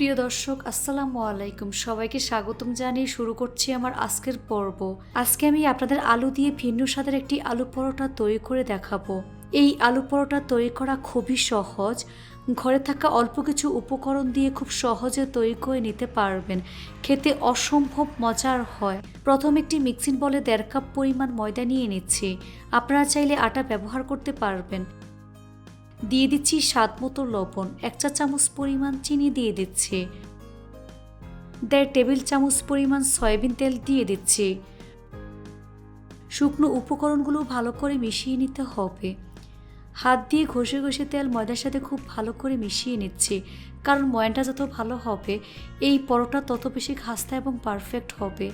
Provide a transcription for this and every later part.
প্রিয় দর্শক, আসসালামু আলাইকুম। সবাইকে স্বাগতম জানিয়ে শুরু করছি আমার আজকের পর্ব। আজকে আমি আপনাদের আলু দিয়ে ভিন্ন স্বাদের একটি আলু পরোটা তৈরি করে দেখাবো। এই আলু পরোটা তৈরি করা খুবই সহজ। ঘরে থাকা অল্প কিছু উপকরণ দিয়ে খুব সহজে তৈরি করে নিতে পারবেন। খেতে অসম্ভব মজার হয়। প্রথম একটি মিক্সিং বলে দেড় কাপ পরিমাণ ময়দা নিয়ে নিচ্ছি। আপনারা চাইলে আটা ব্যবহার করতে পারবেন। দিয়ে দিচ্ছি স্বাদ মতো লবণ। এক চা চামচ পরিমাণ চিনি দিয়ে দিচ্ছি। দেড় টেবিল চামচ পরিমাণ সয়াবিন তেল দিয়ে দিচ্ছি। শুকনো উপকরণগুলো ভালো করে মিশিয়ে নিতে হবে। হাত দিয়ে ঘষে ঘষে তেল ময়দার সাথে খুব ভালো করে মিশিয়ে নিচ্ছি। কারণ ময়দাটা যত ভালো হবে, এই পরোটা তত বেশি খাস্তা এবং পারফেক্ট হবে।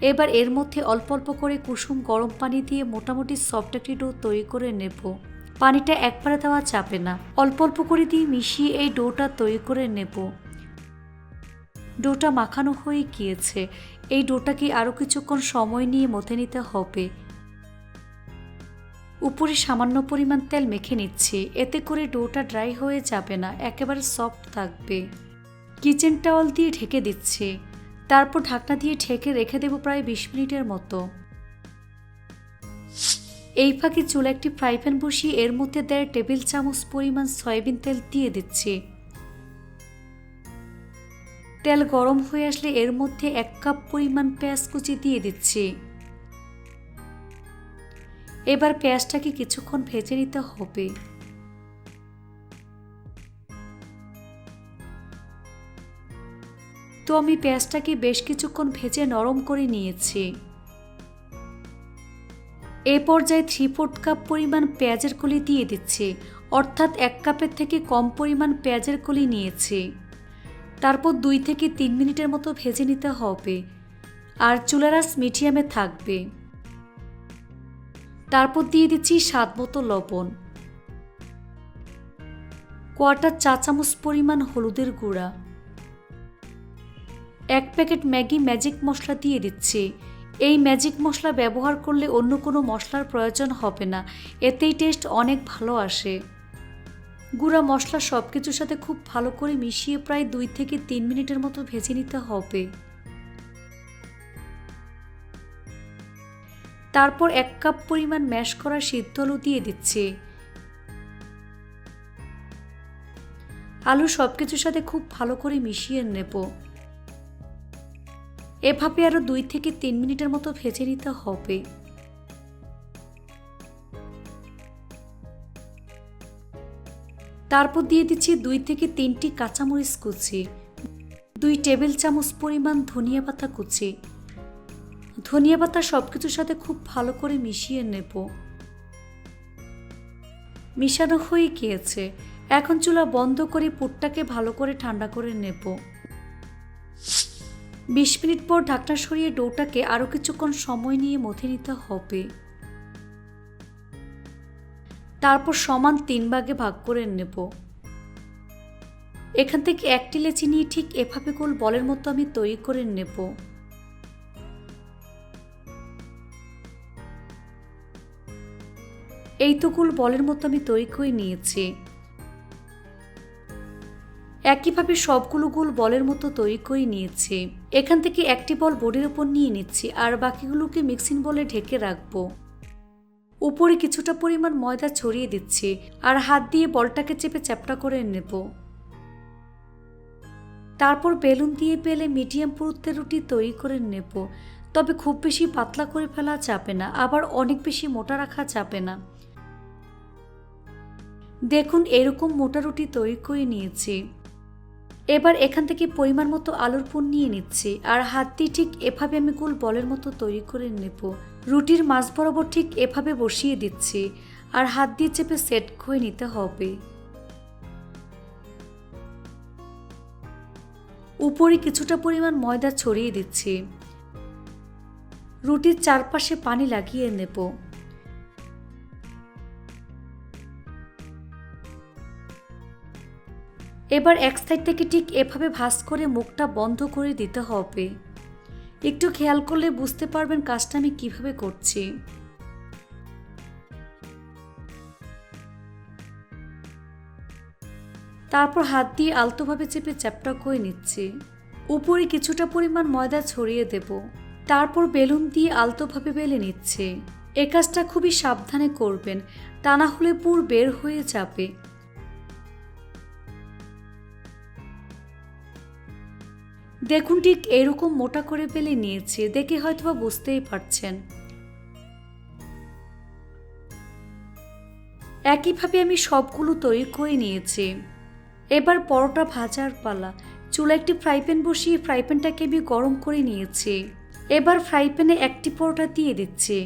এবার এর মধ্যে অল্প অল্প করে কুসুম গরম পানি দিয়ে মোটামুটি সফট একটি ডো তৈরি করে নেব। পানিটা একবারে দেওয়া চাপে না। অল্প অল্প করে দিয়ে মিশিয়ে এই ডোটা তৈরি করে নেব। ডোটা মাখানো হয়ে গিয়েছে। এই ডোটাকে আরও কিছুক্ষণ সময় নিয়ে মথে নিতে হবে। উপরে সামান্য পরিমাণ তেল মেখে নিচ্ছি। এতে করে ডোটা ড্রাই হয়ে যাবে না, একেবারে সফট থাকবে। কিচেন টাওয়াল দিয়ে ঢেকে দিচ্ছি। তারপর ঢাকনা দিয়ে ঢেকে রেখে দেবো প্রায় বিশ মিনিটের মতো। এই ফাঁকে চুলা একটি ফ্রাই প্যান বসিয়ে এর মধ্যে দেড় টেবিল চামচ পরিমাণ সয়াবিন তেল দিয়ে দিচ্ছি। তেল গরম হয়ে আসলে এর মধ্যে এক কাপ পরিমাণ পেঁয়াজ কুচি দিয়ে দিচ্ছি। এবার পেঁয়াজটাকে কিছুক্ষণ ভেজে নিতে হবে। তো আমি পেঁয়াজটাকে বেশ কিছুক্ষণ ভেজে নরম করে নিয়েছি। এ পর্যায়ে থ্রি ফোর্থ কাপ পরিমাণ পেঁয়াজের কলি দিয়ে দিচ্ছে, অর্থাৎ এক কাপের থেকে কম পরিমাণ পেঁয়াজের কলি নিয়েছে। তারপর দুই থেকে তিন মিনিটের মতো ভেজে নিতে হবে, আর চুলারাস মিডিয়ামে থাকবে। তারপর দিয়ে দিচ্ছি স্বাদ মতো লবণ। কোয়াটার চা চামচ পরিমাণ হলুদের গুঁড়া। এক প্যাকেট ম্যাগি ম্যাজিক মশলা দিয়ে দিচ্ছি এই ম্যাজিক মশলা ব্যবহার করলে অন্য কোনো মশলার প্রয়োজন হবে না। এতেই টেস্ট অনেক ভালো আসে। গুঁড়া মশলা সব কিছুর সাথে খুব ভালো করে মিশিয়ে প্রায় দুই থেকে তিন মিনিটের মতো ভেজে নিতে হবে। তারপর এক কাপ পরিমাণ ম্যাশ করা সিদ্ধ আলু দিয়ে দিচ্ছি। আলু সব কিছুর সাথে খুব ভালো করে মিশিয়ে নেব। এভাবে আরও দুই থেকে তিন মিনিটের মতো ভেজে নিতে হবে। তারপর দিয়ে দিচ্ছি দুই থেকে তিনটি কাঁচামরিচ কুচি, দুই টেবিল চামচ পরিমাণ ধনিয়া পাতা কুচি। ধনিয়া পাতা সব কিছুর সাথে খুব ভালো করে মিশিয়ে নেব। মিশানো হয়ে গিয়েছে। এখন চুলা বন্ধ করে পুরটাকে ভালো করে ঠান্ডা করে নেব। বিশ মিনিট পর ঢাকনা সরিয়ে ডোটাকে আরও কিছুক্ষণ সময় নিয়ে মথে নিতে হবে। তারপর সমান তিন ভাগে ভাগ করে নেব। এখান থেকে এক টিলে চিনি ঠিক এভাবে গোল বলের মতো আমি তৈরি করে নেব। এই তো গোল বলের মতো আমি তৈরি করে নিয়েছি। একইভাবে সবগুলো গোল বলের মতো তৈরি করে নিয়েছি। এখান থেকে একটি বল বোর্ডের ওপর নিয়ে নিচ্ছি আর বাকিগুলোকে মিক্সিং বলে ঢেকে রাখব। উপরে কিছুটা পরিমাণ ময়দা ছড়িয়ে দিচ্ছি আর হাত দিয়ে বলটাকে চেপে চ্যাপটা করে নেব। তারপর বেলুন দিয়ে পেলে মিডিয়াম পুরুত্বের রুটি তৈরি করে নেব। তবে খুব বেশি পাতলা করে ফেলা যাবে না, আবার অনেক বেশি মোটা রাখা যাবে না। দেখুন, এরকম মোটা রুটি তৈরি করে নিয়েছি। এবার এখান থেকে পরিমাণ মতো আলুর পুর নিয়ে নিচ্ছি, আর হাত দিয়ে ঠিক এভাবে আমি গোল বলের মতো তৈরি করে নেব। রুটির মাছ বরাবর ঠিক এভাবে বসিয়ে দিচ্ছি, আর হাত দিয়ে চেপে সেট করে নিতে হবে। উপরে কিছুটা পরিমাণ ময়দা ছড়িয়ে দিচ্ছি। রুটির চারপাশে পানি লাগিয়ে নেব। এবার এক সাইড থেকে ঠিক এভাবে ভাঁজ করে মুখটা বন্ধ করে দিতে হবে। একটু খেয়াল করলে বুঝতে পারবেন কাজটা আমি কীভাবে করছি। তারপর হাত দিয়ে আলতোভাবে চেপে চ্যাপটা করে নিচ্ছি। উপরে কিছুটা পরিমাণ ময়দা ছড়িয়ে দেব। তারপর বেলুন দিয়ে আলতোভাবে বেলে নিচ্ছে। এ কাজটা খুবই সাবধানে করবেন, তা না হলে পুর বের হয়ে যাবে। দেখুন, ঠিক এরকম মোটা করে বেলে নিয়েছি, দেখে হয়তোবা বুঝতেই পারছেন। একইভাবে আমি সবগুলো তৈরি করে নিয়েছি। এবার পরোটা ভাজার পালা। চুলা একটি ফ্রাই প্যান বসিয়ে ফ্রাই প্যানটাকে আমি গরম করে নিয়েছি। এবার ফ্রাই প্যানে একটি পরোটা দিয়ে দিচ্ছি।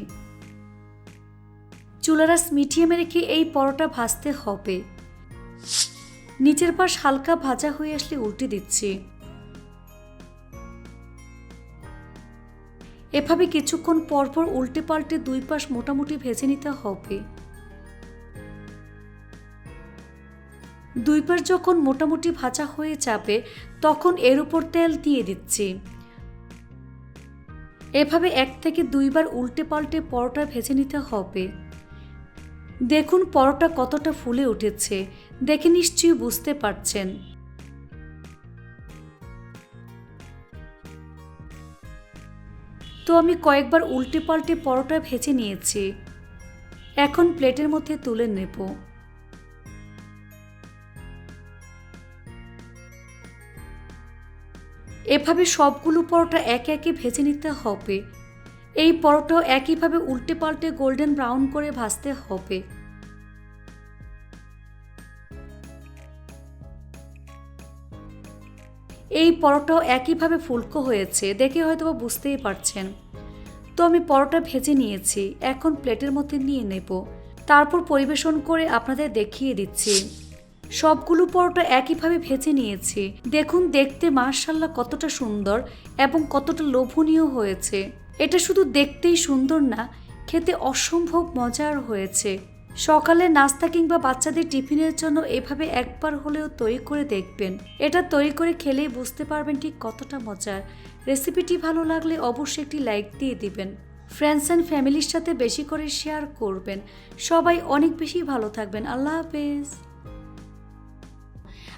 চুলারাস মিডিয়ামে রেখে এই পরোটা ভাজতে হবে। নিচের পাশ হালকা ভাজা হয়ে আসলে উল্টে দিচ্ছি। এভাবে কিছুক্ষণ পরপর উল্টে পাল্টে দুই পাশ মোটামুটি ভেজে নিতে হবে। দুই পাশ যখন মোটামুটি ভাজা হয়ে যাবে, তখন এর উপর তেল দিয়ে দিচ্ছি। এভাবে এক থেকে দুইবার উল্টে পাল্টে পরোটা ভেজে নিতে হবে। দেখুন পরোটা কতটা ফুলে উঠেছে। দেখে নিশ্চয়ই বুঝতে পারছেন। তো আমি কয়েকবার উল্টে পাল্টে পরোটা ভেজে নিয়েছি। এখন প্লেটের মধ্যে তুলে নেব। এভাবে সবগুলো পরোটা একে একে ভেজে নিতে হবে। এই পরোটাও একইভাবে উল্টে পাল্টে গোল্ডেন ব্রাউন করে ভাজতে হবে। এই পরোটাও একইভাবে ফুলকো হয়েছে, দেখে হয়তো বুঝতেই পারছেন। তো আমি পরোটা ভেজে নিয়েছি, এখন প্লেটের মধ্যে নিয়ে নেব। তারপর পরিবেশন করে আপনাদের দেখিয়ে দিচ্ছি। সবগুলো পরোটা একইভাবে ভেজে নিয়েছি। দেখুন, দেখতে মার্শাল্লাহ কতটা সুন্দর এবং কতটা লোভনীয় হয়েছে। এটা শুধু দেখতেই সুন্দর না, খেতে অসম্ভব মজার হয়েছে। সকালে নাস্তা কিংবা বাচ্চাদের টিফিনের জন্য এভাবে একবার হলেও তৈরি করে দেখবেন। এটা তৈরি করে খেলেই বুঝতে পারবেন ঠিক কতটা মজার। রেসিপিটি ভালো লাগলে অবশ্যই একটি লাইক দিয়ে দিবেন। ফ্রেন্ডস অ্যান্ড ফ্যামিলির সাথে বেশি করে শেয়ার করবেন। সবাই অনেক বেশি ভালো থাকবেন। আল্লাহ হাফেজ।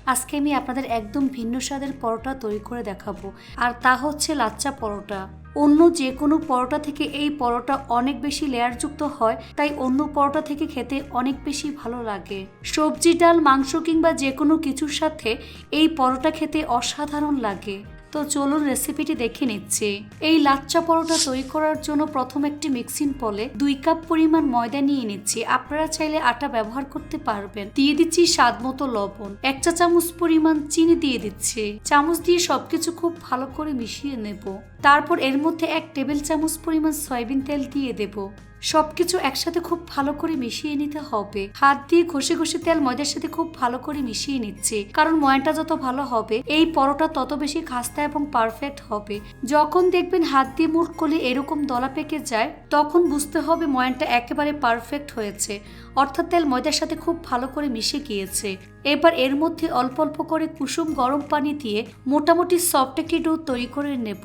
আজকে আমি আপনাদের একদম ভিন্ন স্বাদের পরোটা তৈরি করে দেখাবো। আর তা হচ্ছে লাচ্চা পরোটা। অন্য যে কোনো পরোটা থেকে এই পরোটা অনেক বেশি লেয়ারযুক্ত হয়, তাই অন্য পরোটা থেকে খেতে অনেক বেশি ভালো লাগে। সবজি, ডাল, মাংস কিংবা যে কোনো কিছুর সাথে এই পরোটা খেতে অসাধারণ লাগে। তো চলুন রেসিপিটি দেখে নিচ্ছি। এই লাচ্চা পরোটা তৈরি করার জন্য প্রথম একটি মিক্সিং পলে দুই কাপ পরিমাণ ময়দা নিয়ে নিচ্ছি। আপনারা চাইলে আটা ব্যবহার করতে পারবেন। দিয়ে দিচ্ছি স্বাদ মতো লবণ। এক চা চামচ পরিমাণ চিনি দিয়ে দিচ্ছি। চামচ দিয়ে সবকিছু খুব ভালো করে মিশিয়ে নেব। তারপর এর মধ্যে এক টেবিল চামচ পরিমাণ সয়াবিন তেল দিয়ে দেব। সবকিছু একসাথে খুব ভালো করে মিশিয়ে নিতে হবে। হাত দিয়ে ঘষে ঘষে তেল ময়দার সাথে খুব ভালো করে মিশিয়ে নিচ্ছে। কারণ ময়টা যত ভালো হবে, এই পরোটা তত বেশি খাস্তা এবং পারফেক্ট হবে। যখন দেখবেন হাত দিয়ে মুখ করলে এরকম দলা পেকে যায়, তখন বুঝতে হবে ময়নটা একেবারে পারফেক্ট হয়েছে। অর্থাৎ তেল ময়দার সাথে খুব ভালো করে মিশে গিয়েছে। এবার এর মধ্যে অল্প অল্প করে কুসুম গরম পানি দিয়ে মোটামুটি সফট একটি ডো তৈরি করে নেব।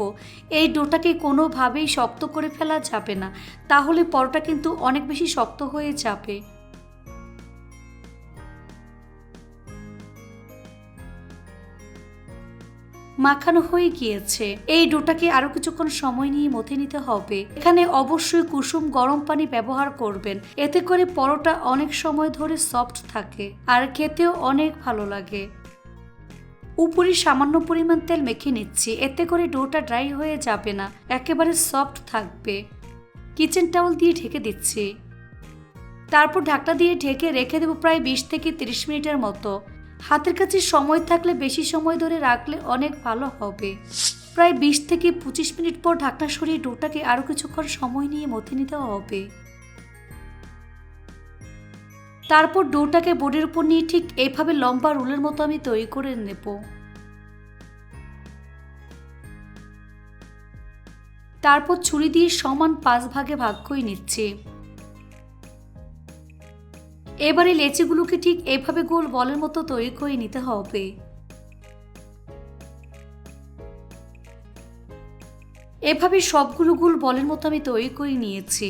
এই ডোটাকে কোনোভাবেই শক্ত করে ফেলা যাবে না। তাহলে পরোটা কিন্তু অনেক বেশি শক্ত হয়ে যাবে। মাখানো হয়ে গিয়েছে। এই ডোটাকে আরও কিছুক্ষণ সময় নিয়ে মথে নিতে হবে। এখানে অবশ্যই কুসুম গরম পানি ব্যবহার করবেন। এতে করে পরোটা অনেক সময় ধরে সফট থাকে আর খেতেও অনেক ভালো লাগে। উপরে সামান্য পরিমাণ তেল মেখে নিচ্ছি। এতে করে ডোটা ড্রাই হয়ে যাবে না। একেবারে সফট থাকবে। কিচেন টাওয়াল দিয়ে ঢেকে দিচ্ছি। তারপর ঢাকটা দিয়ে ঢেকে রেখে দেবো প্রায় বিশ থেকে তিরিশ মিনিটের মতো। হাতের কাছে সময় থাকলে বেশি সময় ধরে রাখলে অনেক ভালো হবে। প্রায় বিশ থেকে পঁচিশ মিনিট পর ঢাকনা সরিয়ে ডোটাকে আরও কিছুক্ষণ সময় নিয়ে মথে নিতে হবে। তারপর ডোটাকে বোর্ডের উপর নিয়ে ঠিক এইভাবে লম্বা রুলের মতো আমি তৈরি করে নেব। তারপর ছুরি দিয়ে সমান পাঁচ ভাগে ভাগ করে নিচ্ছি। এবারে লেচিগুলোকে ঠিক এভাবে গোল বলের মতো তৈরি করে নিতে হবে। এভাবে সবগুলো গোল বলের মতো আমি তৈরি করে নিয়েছি।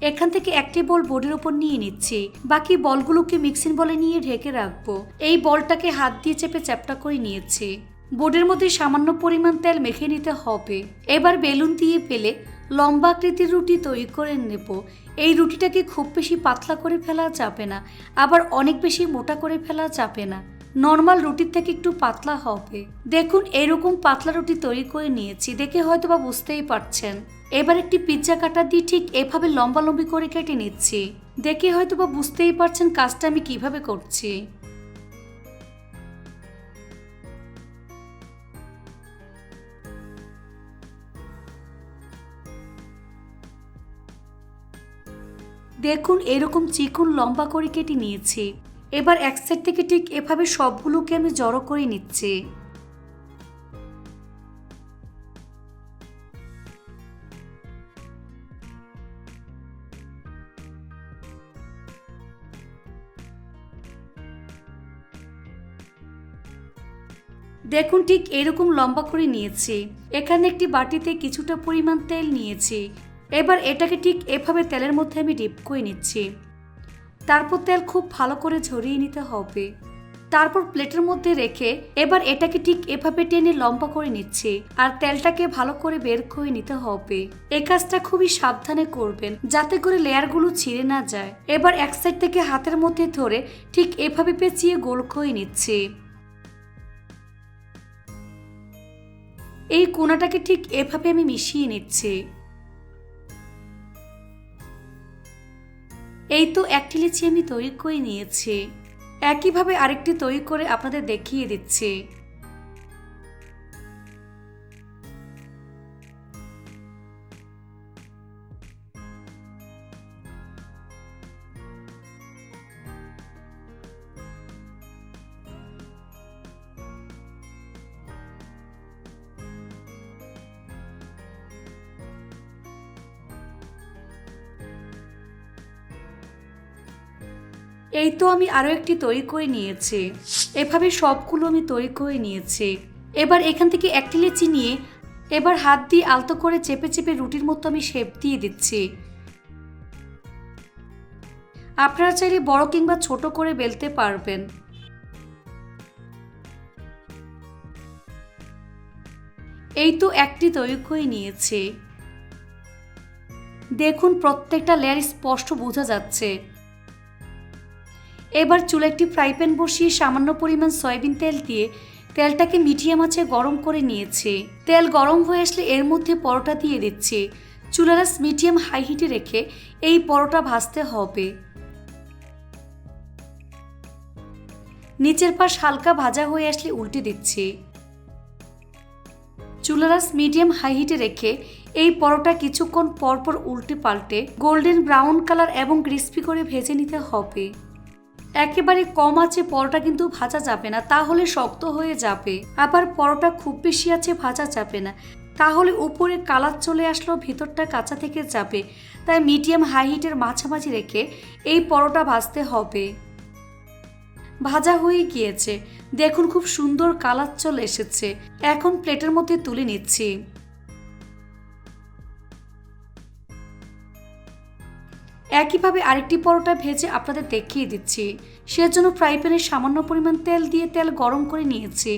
এখান থেকে একটি বল বোর্ডের উপর নিয়ে নিচ্ছি। বাকি বলগুলোকে মিক্সিং বলে নিয়ে ঢেকে রাখব। এই বলটাকে হাত দিয়ে চেপে চ্যাপটা করে নিয়েছি। বোর্ডের মধ্যে সামান্য পরিমাণ তেল মেখে নিতে হবে। এবার বেলুন দিয়ে পেলে লম্বা আকৃতির রুটি তৈরি করে নেব। এই রুটিটাকে খুব বেশি পাতলা করে ফেলা যাবে না, আবার অনেক বেশি মোটা করে ফেলা যাবে না। নর্মাল রুটির থেকে একটু পাতলা হবে। দেখুন, এরকম পাতলা রুটি তৈরি করে নিয়েছি, দেখে হয়তো বা বুঝতেই পারছেন। এবার একটি পিৎজা কাটা দিয়ে ঠিক এভাবে লম্বা লম্বি করে কেটে নিচ্ছি। দেখে হয়তো বা বুঝতেই পারছেন কাজটা আমি কীভাবে করছি। দেখুন, এরকম চিকন লম্বা করে কেটে নিয়েছি। এবার এক সাইড থেকে ঠিক এভাবে সবগুলোকে আমি জড়ো করে নিচ্ছি। দেখুন, ঠিক এরকম লম্বা করে নিয়েছি। এখানে একটি বাটিতে কিছুটা পরিমাণ তেল নিয়েছি। এবার এটাকে ঠিক এভাবে তেলের মধ্যে আমি ডিপ করে নিচ্ছি। তারপর তেল খুব ভালো করে ঝরিয়ে নিতে হবে। তারপর প্লেটের মধ্যে রেখে এবার এটাকে ঠিক এভাবে টেনে লম্বা করে নিচ্ছি আর তেলটাকে ভালো করে বের করে নিতে হবে। এই কাজটা খুবই সাবধানে করবেন যাতে করে লেয়ারগুলো ছিঁড়ে না যায়। এবার এক সাইড থেকে হাতের মধ্যে ধরে ঠিক এভাবে পেঁচিয়ে গোল করে নিচ্ছি। এই কোনাটাকে ঠিক এভাবে আমি মিশিয়ে নিচ্ছি। এই তো একটি লিচি আমি তৈরি করে নিয়েছি। একইভাবে আরেকটি তৈরি করে আপনাদের দেখিয়ে দিচ্ছি। এই তো আমি আরও একটি তৈরি করে নিয়েছি। এভাবে সবগুলো আমি তৈরি করে নিয়েছি। এবার এখান থেকে একটি লেচি নিয়ে এবার হাত দিয়ে আলতো করে চেপে চেপে রুটির মতো আমি শেপ দিয়ে দিচ্ছি। আপনারা চাইলে বড় কিংবা ছোট করে বেলতে পারবেন। এই তো একটি তৈরি করে নিয়েছি। দেখুন, প্রত্যেকটা লেয়ার স্পষ্ট বোঝা যাচ্ছে। এবার চুলে একটি ফ্রাই প্যান বসিয়ে সামান্য পরিমাণ সয়াবিন তেল দিয়ে তেলটাকে মিডিয়াম আঁচে গরম করে নিয়েছে। তেল গরম হয়ে আসলে এর মধ্যে পরোটা দিয়ে দিচ্ছে। চুলারাস মিডিয়াম হাই হিটে রেখে এই পরোটা ভাজতে হবে। নিচের পাশ হালকা ভাজা হয়ে আসলে উল্টে দিচ্ছি। চুলারাস মিডিয়াম হাই হিটে রেখে এই পরোটা কিছুক্ষণ পরপর উল্টে পাল্টে গোল্ডেন ব্রাউন কালার এবং ক্রিস্পি করে ভেজে নিতে হবে। একেবারে কম আছে, পরোটা কিন্তু ভাজা যাবে না, তাহলে শক্ত হয়ে যাবে। আবার পরোটা খুব বেশি আছে, ভাজা যাবে না। তাহলে উপরে কালার চলে আসলেও ভিতরটা কাঁচা থেকে যাবে। তাই মিডিয়াম হাই হিটের মাঝামাঝি রেখে এই পরোটা ভাজতে হবে। ভাজা হয়ে গিয়েছে। দেখুন, খুব সুন্দর কালার চলে এসেছে। এখন প্লেটের মধ্যে তুলে নিচ্ছি। একইভাবে আরেকটি পরোটা ভেজে আপনাদের দেখিয়ে দিচ্ছি। সেজন্য ফ্রাই প্যানে সামান্য পরিমাণ তেল দিয়ে তেল গরম করে নিয়েছি।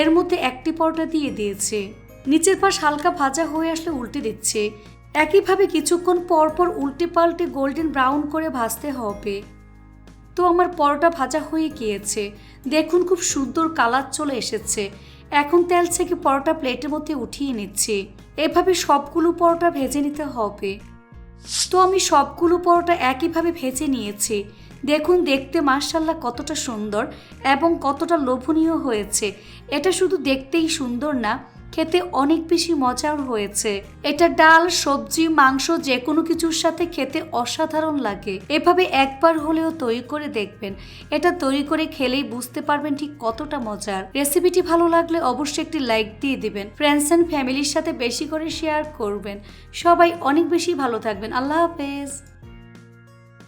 এর মধ্যে একটি পরোটা দিয়ে দিয়েছে। নিচের পাশ হালকা ভাজা হয়ে আসলে উল্টে দিচ্ছে। একইভাবে কিছুক্ষণ পর পর উল্টে পাল্টে গোল্ডেন ব্রাউন করে ভাজতে হবে। তো আমার পরোটা ভাজা হয়ে গিয়েছে। দেখুন খুব সুন্দর কালার চলে এসেছে। এখন তেল থেকে পরোটা প্লেটের মধ্যে উঠিয়ে নিচ্ছি। এভাবে সবগুলো পরোটা ভেজে নিতে হবে। তো আমি সবগুলো পরোটা একইভাবে ভেজে নিয়েছি। দেখুন, দেখতে মার্শাল্লাহ কতটা সুন্দর এবং কতটা লোভনীয় হয়েছে। এটা শুধু দেখতেই সুন্দর না খেতে অনেক বেশি মজার হয়েছে। এটা ডাল, সবজি, মাংস যে কোনো কিছুর সাথে খেতে অসাধারণ লাগে। এভাবে একবার হলেও তৈরি করে দেখবেন। এটা তৈরি করে খেলেই বুঝতে পারবেন ঠিক কতটা মজার। রেসিপিটি ভালো লাগলে অবশ্যই একটি লাইক দিয়ে দিবেন। ফ্রেন্ডস অ্যান্ড ফ্যামিলির সাথে বেশি করে শেয়ার করবেন। সবাই অনেক বেশি ভালো থাকবেন। আল্লাহ হাফেজ।